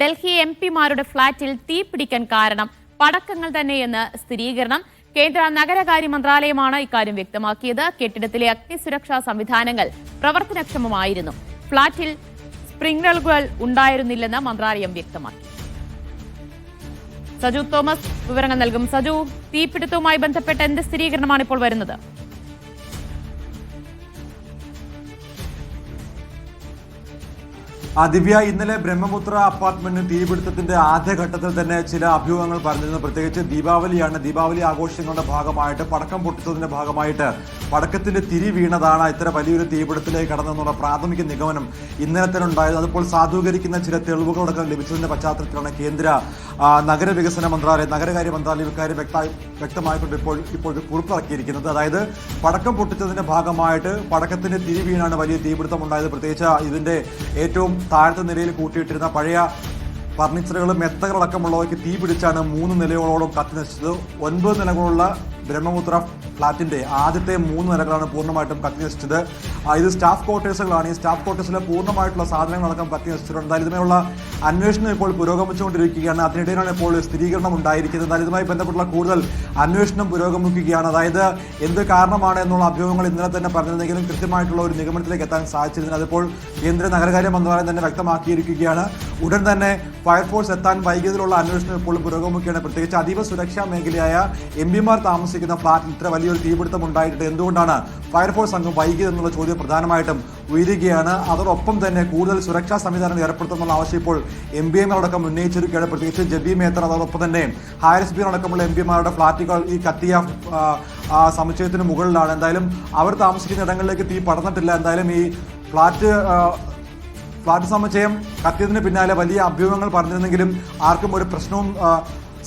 Delhi M പിമാരുടെ ഫ്ളാറ്റിൽ തീപിടിക്കാൻ കാരണം പടക്കങ്ങൾ തന്നെയെന്ന് സ്ഥിരീകരണം. കേന്ദ്ര നഗരകാര്യ മന്ത്രാലയമാണ് ഇക്കാര്യം വ്യക്തമാക്കിയത്. കെട്ടിടത്തിലെ അഗ്നിസുരക്ഷാ സംവിധാനങ്ങൾ പ്രവർത്തനക്ഷമമായിരുന്നു. ഫ്ളാറ്റിൽ സ്പ്രിംഗ്ലറുകൾ ഉണ്ടായിരുന്നില്ലെന്ന് മന്ത്രാലയം വ്യക്തമാക്കി. സജു തോമസ് വിവരങ്ങൾ നൽകും. സജു തീപിടുത്തവുമായി ബന്ധപ്പെട്ട എന്ത് സ്ഥിരീകരണമാണ് ഇപ്പോൾ വരുന്നത്? ദിവ്യ ഇന്നലെ ബ്രഹ്മപുത്ര അപ്പാർട്ട്മെന്റിന് തീപിടുത്തത്തിന്റെ ആദ്യഘട്ടത്തിൽ തന്നെ ചില അഭ്യൂഹങ്ങൾ പറഞ്ഞിരുന്നു. പ്രത്യേകിച്ച് ദീപാവലിയാണ്. ദീപാവലി ആഘോഷങ്ങളുടെ ഭാഗമായിട്ട് പടക്കം പൊട്ടിച്ചതിന്റെ ഭാഗമായിട്ട് പടക്കത്തിന്റെ തിരി വീണതാണ് ഇത്ര വലിയൊരു തീപിടുത്തിലേക്ക് കടന്നെന്നുള്ള പ്രാഥമിക നിഗമനം ഇന്നലെ തന്നെ ഉണ്ടായത്. അതിപ്പോൾ സാധൂകരിക്കുന്ന ചില തെളിവുകളടക്കം ലഭിച്ചതിന്റെ പശ്ചാത്തലത്തിലാണ് കേന്ദ്ര നഗരവികസന മന്ത്രാലയം നഗരകാര്യ മന്ത്രാലയം ഇക്കാര്യം വ്യക്തമായിക്കൊണ്ട് ഇപ്പോൾ ഇപ്പോൾ കുറിപ്പിറക്കിയിരിക്കുന്നത് അതായത് പടക്കം പൊട്ടിച്ചതിന്റെ ഭാഗമായിട്ട് പടക്കത്തിന്റെ തിരി വീണാണ് വലിയ തീപിടുത്തം ഉണ്ടായത് പ്രത്യേകിച്ച് ഇതിന്റെ ഏറ്റവും താഴത്തെ നിലയിൽ കൂട്ടിയിട്ടിരുന്ന പഴയ ഫർണിച്ചറുകളും മെത്തകളടക്കമുള്ളവയ്ക്ക് തീ പിടിച്ചാണ് മൂന്ന് നിലയോളം കത്തി നശിച്ചത്. ഒൻപത് നിലകളുള്ള ബ്രഹ്മപുത്ര ഫ്ളാറ്റിന്റെ ആദ്യത്തെ മൂന്ന് നിലകളാണ് പൂർണമായിട്ടും കത്തി നശിച്ചത് ഇത് സ്റ്റാഫ് ക്വാർട്ടേഴ്സുകളാണ്. ഈ സ്റ്റാഫ് ക്വാർട്ടേഴ്സിലെ പൂർണമായിട്ടുള്ള സാധനങ്ങളടക്കം കത്തി നശിച്ചിട്ടുണ്ട് എന്തായാലും അന്വേഷണം ഇപ്പോൾ പുരോഗമിച്ചുകൊണ്ടിരിക്കുകയാണ്. അതിനിടയിലാണ് ഇപ്പോൾ സ്ഥിരീകരണം ഉണ്ടായിരിക്കുന്നത്. എന്തായാലും ഇതുമായി ബന്ധപ്പെട്ടുള്ള കൂടുതൽ അന്വേഷണം പുരോഗമിക്കുകയാണ്. അതായത് എന്ത് കാരണമാണ് എന്നുള്ള അഭ്യൂഹങ്ങൾ ഇന്നലെ തന്നെ പറഞ്ഞിരുന്നെങ്കിലും കൃത്യമായിട്ടുള്ള ഒരു നിഗമനത്തിലേക്ക് എത്താൻ സാധിച്ചിരുന്നില്ല. അതിപ്പോൾ കേന്ദ്ര നഗരകാര്യ മന്ത്രാലയം തന്നെ വ്യക്തമാക്കിയിരിക്കുകയാണ്. ഉടൻ തന്നെ ഫയർഫോഴ്സ് എത്താൻ വൈകിയതിലുള്ള അന്വേഷണം ഇപ്പോൾ പുരോഗമിക്കുകയാണ്. പ്രത്യേകിച്ച് അതീവ സുരക്ഷാ മേഖലയായ എം പിമാർ താമസിക്കുന്ന ഫ്ളാറ്റിൽ ഇത്ര വലിയൊരു തീപിടുത്തം ഉണ്ടായിട്ട് എന്തുകൊണ്ടാണ് ഫയർഫോഴ്സ് സംഘം വൈകിയതെന്നുള്ള ചോദ്യം പ്രധാനമായിട്ടും ഉയരുകയാണ്? അതോടൊപ്പം തന്നെ കൂടുതൽ സുരക്ഷാ സംവിധാനങ്ങൾ ഏർപ്പെടുത്തുന്നുള്ള ആവശ്യം ഇപ്പോൾ എം പി എമാരടക്കം ഉന്നയിച്ചിരിക്കുകയാണ് പ്രത്യേകിച്ച് ജബി മേത്തർ അതോടൊപ്പം തന്നെ ഹാരിസ് ബീർ അടക്കമുള്ള എം പിമാരുടെ ഫ്ളാറ്റുകൾ ഈ കത്തിയ സമുച്ചയത്തിന് മുകളിലാണ്. എന്തായാലും അവർ താമസിക്കുന്ന ഇടങ്ങളിലേക്ക് തീ പടർന്നിട്ടില്ല. എന്തായാലും ഈ ഫ്ളാറ്റ് ഫ്ളാറ്റ് സമുച്ചയം കത്തിയതിന് പിന്നാലെ വലിയ അഭ്യൂഹങ്ങൾ പറഞ്ഞിരുന്നെങ്കിലും ആർക്കും ഒരു പ്രശ്നവും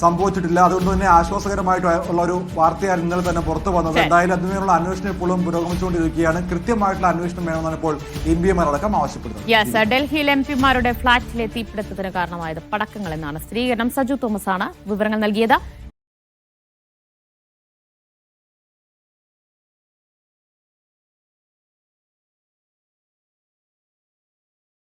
സംഭവിച്ചിട്ടില്ല. അതുകൊണ്ട് തന്നെ ആശ്വാസകരമായിട്ട് ഉള്ള ഒരു വാർത്തയാണ് ഇന്നലെ തന്നെ പുറത്തു വന്നത്. എന്തായാലും അതിനുള്ള അന്വേഷണം ഇപ്പോഴും പുരോഗമിച്ചുകൊണ്ടിരിക്കുകയാണ്. കൃത്യമായിട്ടുള്ള അന്വേഷണം വേണമെന്നാണ് ഇപ്പോൾ എം എമാരടക്കം ആവശ്യപ്പെടുന്നത്. ഡൽഹിയിൽ എം പിമാരുടെ ഫ്ളാറ്റിലെ തീപിടുത്തത്തിന് കാരണമായത് പടക്കങ്ങൾ എന്നാണ് സ്ഥിരീകരണം. സജു തോമസ് ആണ് വിവരങ്ങൾ നൽകിയത്.